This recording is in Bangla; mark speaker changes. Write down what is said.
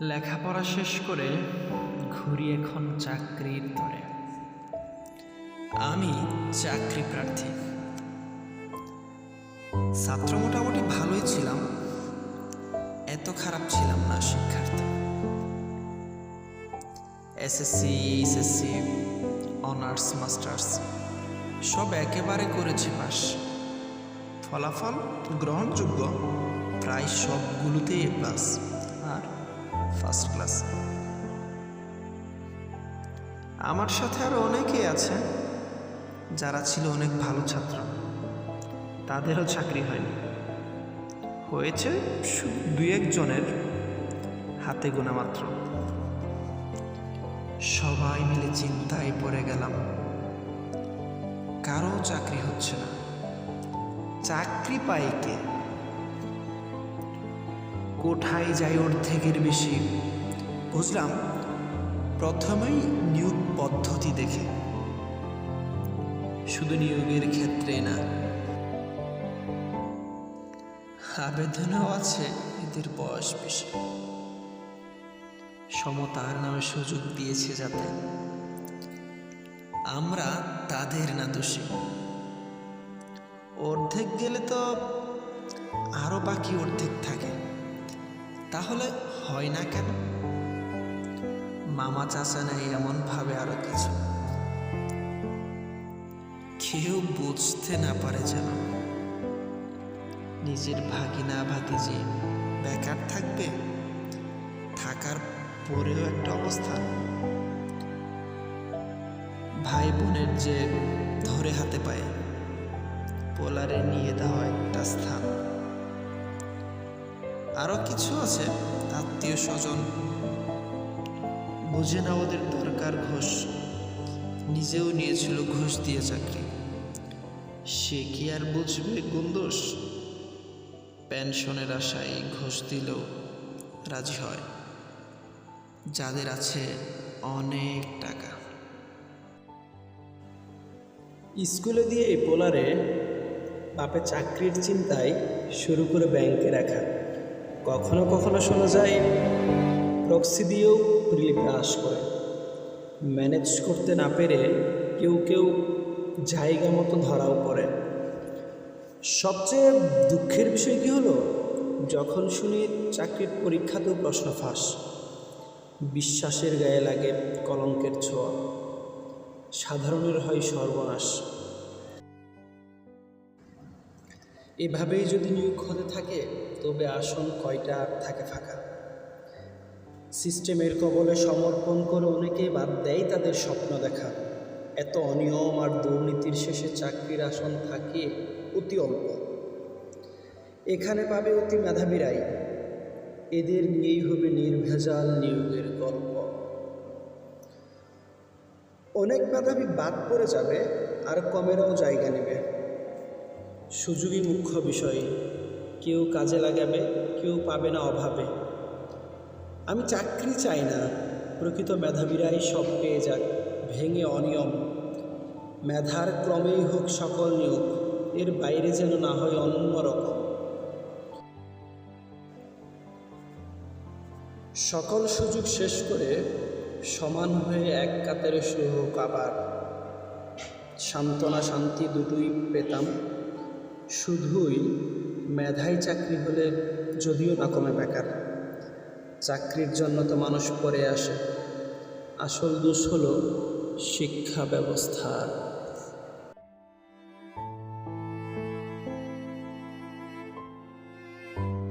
Speaker 1: লেখাপড়া শেষ করে ঘুরি এখন চাকরির তরে আমি চাকরি প্রার্থী।
Speaker 2: ছাত্র মোটামুটি ভালোই ছিলাম, এত খারাপ ছিলাম না শিক্ষার্থী। এসএসসি এইচএসসি অনার্স, মাস্টার্স, সব একেবারে করেছি পাস। ফলাফল গ্রহণযোগ্য, প্রায় সবগুলোতেই প্লাস ফার্স্ট ক্লাস। আমার সাথে আরও অনেকেই আছে, যারা ছিল অনেক ভালো ছাত্র। তাদেরও চাকরি হয়নি। হয়েছে দু একজনের হাতে গোনা মাত্র। সবাই মিলে চিন্তায় পড়ে গেলাম। কারও চাকরি হচ্ছে না। চাকরি পায় কে? কোঠায় যাই অর্ধেকের বেশি? বুঝলাম। প্রথমেই নিয়োগ পদ্ধতি দেখে। শুধু নিয়োগের ক্ষেত্রে না। আবেদনও আছে, এদের বয়স বেশি। সমতার নামে সুযোগ দিয়েছে যাতে। আমরা তাদের না দোষী। অর্ধেক গেলে তো আরও বাকি অর্ধেক থাকে। তাহলে হয় না কেন? মামা চাচা নেই এমন ভাবে আরও কিছু। কেউ বুঝতে না পারে যেন। নিজের ভাগিনা ভাতিজি বেকার থাকবে, থাকার পরেও একটা অবস্থা। ভাই বোনের যে ধরে হাতে পায়, পোলারে নিয়ে দেওয়া একটা স্থান। আরও কিছু আছে? আত্মীয় স্বজন। বুঝে না ওদের দরকার ঘোষ। নিজেও নিয়েছিল ঘুষ দিয়ে চাকরি। সে কি আর বুঝবে কোন দোষ পেনশনের আশায় ঘুষ দিলেও রাজি হয়। যাদের আছে অনেক টাকা।
Speaker 3: স্কুলে দিয়ে এই পোলারে বাপে চাকরির চিন্তায় শুরু করে ব্যাংকে রাখা। কখনো কখনো শোনা যায় প্রক্সি দিয়েও প্রিলি পাস করে। ম্যানেজ করতে না পেরে কেউ কেউ জায়গা মতো ধরাও পড়ে। সবচেয়ে দুঃখের বিষয় কী হলো? যখন শুনি চাকরির পরীক্ষাতেও প্রশ্ন ফাঁস। বিশ্বাসের গায়ে লাগে কলঙ্কের ছোঁয়া। সাধারণের হয় সর্বনাশ। এভাবেই যদি নিয়োগ হতে থাকে তবে আসন কয়টা থাকে ফাঁকা? সিস্টেমের কবলে সমর্পণ করে অনেকেই বাদ দেয় তাদের স্বপ্ন দেখা। এত অনিয়ম আর দুর্নীতির শেষে চাকরির আসন থাকে অতি অল্প। এখানে পাবে অতি মেধাবীরাই। এদের নিয়েই হবে নির্ভেজাল নিয়োগের গল্প। অনেক মেধাবী বাদ পড়ে যাবে, আর কমেরাও জায়গা নেবে। সুযোগই মুখ্য বিষয়। কেউ কাজে লাগাবে, কেউ পাবে না অভাবে। আমি চাকরি চাই না, প্রকৃত মেধাবীরাই সব পেয়ে যাক, ভেঙে অনিয়ম। মেধার ক্রমেই হোক সকল নিয়োগ, এর বাইরে যেন না হয় অন্যরকম সকল সুযোগ শেষ করে সমান হয়ে এক কাতারে শুরু হোক আবার। সান্ত্বনা শান্তি দুটোই পেতাম, শুধুই মেধাই চাকরি হলে যদিও না কমে বেকার। চাকরির জন্য তো মানুষ পরে আসে। আসল দোষ হলো শিক্ষা ব্যবস্থার